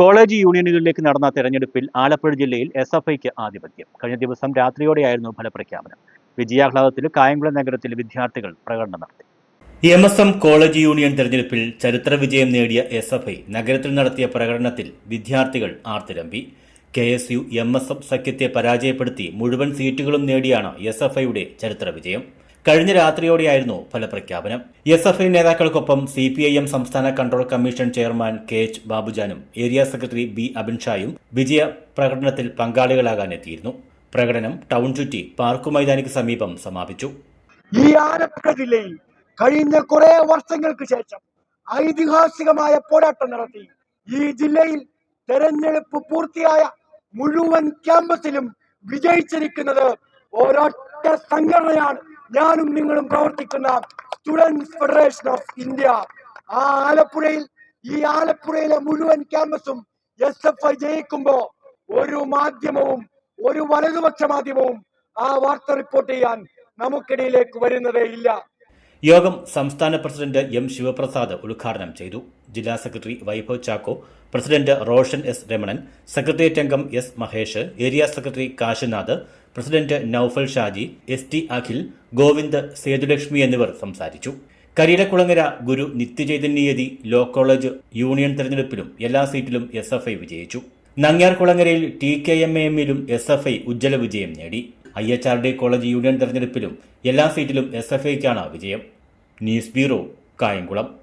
College യൂണിയനുകളിലേക്ക് നടന്ന തെരഞ്ഞെടുപ്പിൽ ആലപ്പുഴ ജില്ലയിൽ എസ് എഫ് ഐക്ക് ആധിപത്യം. കഴിഞ്ഞ ദിവസം രാത്രിയോടെയായിരുന്നു ഫലപ്രഖ്യാപനം. വിജയാഹ്ലാദത്തിൽ കായംകുളം നഗരത്തിൽ വിദ്യാർത്ഥികൾ പ്രകടനം നടത്തി. M S M college union തെരഞ്ഞെടുപ്പിൽ ചരിത്ര വിജയം നേടിയ എസ് എഫ് ഐ നഗരത്തിൽ നടത്തിയ പ്രകടനത്തിൽ വിദ്യാർത്ഥികൾ ആർത്തിരമ്പി. K S U M S F സഖ്യത്തെ പരാജയപ്പെടുത്തി മുഴുവൻ സീറ്റുകളും നേടിയാണ് എസ് എഫ് ഐയുടെ ചരിത്ര വിജയം. കഴിഞ്ഞ രാത്രിയോടെയായിരുന്നു ഫലപ്രഖ്യാപനം. എസ് എഫ് ഐ നേതാക്കൾക്കൊപ്പം സി പി ഐ എം സംസ്ഥാന control commission chairman K H ബാബുജാനും area secretary B അബിൻഷായും വിജയ പ്രകടനത്തിൽ പങ്കാളികളാകാനെത്തിയിരുന്നു. പ്രകടനം ടൗൺ ചുറ്റി പാർക്കു മൈതാനിക്ക് സമീപം സമാപിച്ചു. ഈ ജില്ലയിൽ കഴിഞ്ഞ കുറെ വർഷങ്ങൾക്ക് ശേഷം ഐതിഹാസികമായ പോരാട്ടം നടത്തി. ഈ ജില്ലയിൽ തെരഞ്ഞെടുപ്പ് പൂർത്തിയായ മുഴുവൻ ക്യാമ്പസിലും വിജയിച്ചിരിക്കുന്നത് ഒരൊറ്റ സംഘടനയാണ്. ഞാനും നിങ്ങളും പ്രവർത്തിക്കുന്ന സ്റ്റുഡൻസ് ഫെഡറേഷൻ ഓഫ് ഇന്ത്യ ആ ആലപ്പുഴയിൽ ഈ ആലപ്പുഴയിലെ മുഴുവൻ ക്യാമ്പസും എസ് എഫ് ഐ ജയിക്കുമ്പോ ഒരു മാധ്യമവും ഒരു വലതുപക്ഷ മാധ്യമവും ആ വാർത്ത റിപ്പോർട്ട് ചെയ്യാൻ നമുക്കിടയിലേക്ക് വരുന്നതേ ഇല്ല. യോഗം സംസ്ഥാന പ്രസിഡന്റ് എം ശിവപ്രസാദ് ഉദ്ഘാടനം ചെയ്തു. ജില്ലാ secretary Vaibhav Chacko president Roshan S Ramanan secretariat അംഗം S Mahesh area secretary Kashinath president Naufal Shaji S T Akhil Govind Sethulakshmi എന്നിവർ സംസാരിച്ചു. Kariyilakkulangara Guru Nityachaitanyayati law college union തെരഞ്ഞെടുപ്പിലും എല്ലാ സീറ്റിലും എസ് എഫ് ഐ വിജയിച്ചു. നങ്ങ്യാർകുളങ്ങരയിൽ ടി കെ എം എ എമ്മിലും S F I ഉജ്ജ്വല വിജയം നേടി. I H R D college union തെരഞ്ഞെടുപ്പിലും എല്ലാ സീറ്റിലും എസ് എഫ് ഐക്കാണ് വിജയം. News bureau Kayamkulam.